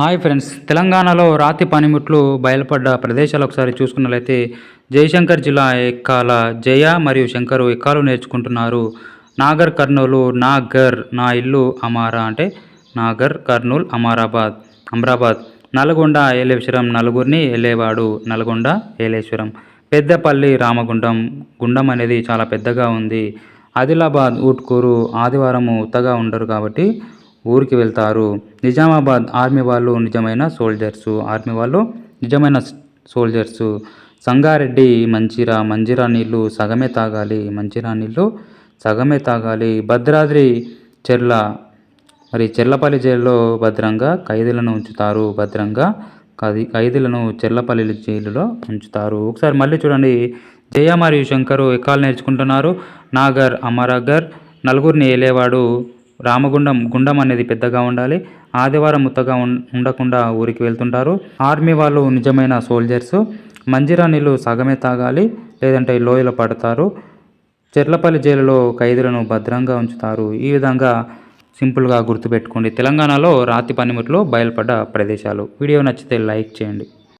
Hi friends. తెలంగాణలో రాతి పనిముట్లు బయలుపడ్డ ప్రదేశాలు ఒకసారి చూసుకున్నట్లయితే జయశంకర్ జిల్లా ఎక్కాల జయ మరియు శంకరు ఎక్కాలు నేర్చుకుంటున్నారు. నాగర్ కర్నూలు నాగర్ నా ఇల్లు అమారా అంటే నాగర్ కర్నూల్ అమారాబాద్ అమరాబాద్ నల్గొండ ఏలేశ్వరం నలుగురిని ఏలేవాడు నల్గొండ ఏలేశ్వరం పెద్దపల్లి రామగుండం గుండం అనేది చాలా పెద్దగా ఉంది. ఆదిలాబాద్ ఊట్కూరు ఆదివారం ఉత్తగా ఉండరు కాబట్టి ఊరికి వెళ్తారు. నిజామాబాద్ ఆర్మీ వాళ్ళు నిజమైన సోల్జర్సు. ఆర్మీ వాళ్ళు నిజమైన సోల్జర్సు. సంగారెడ్డి మంచిరా మంజిరా నీళ్ళు సగమే తాగాలి మంచిరా నీళ్ళు సగమే తాగాలి. భద్రాద్రి చెర్ల మరి చెర్లపల్లి జైల్లో భద్రంగా ఖైదీలను ఉంచుతారు. భద్రంగా ఖైదీ ఖైదీలను చెర్లపల్లి జైలులో ఉంచుతారు. ఒకసారి మళ్ళీ చూడండి. జయ మరియు శంకరు ఎక్కాలు నేర్చుకుంటున్నారు. నాగర్ అమరగర్ నలుగురిని ఏలేవాడు. రామగుండం గుండం అనేది పెద్దగా ఉండాలి. ఆదివారం ముత్తగా ఉం- ఉండకుండా ఊరికి వెళ్తుంటారు. ఆర్మీ వాళ్ళు నిజమైన సోల్జర్స్ మంజిరా నీళ్ళు సగమే తాగాలి లేదంటే లోయలో పడతారు. చెర్లపల్లి జైలులో ఖైదీలను భద్రంగా ఉంచుతారు. ఈ విధంగా సింపుల్గా గుర్తుపెట్టుకోండి. తెలంగాణలో రాతి పనిముట్లు బయలుపడ్డ ప్రదేశాలు. వీడియో నచ్చితే లైక్ చేయండి.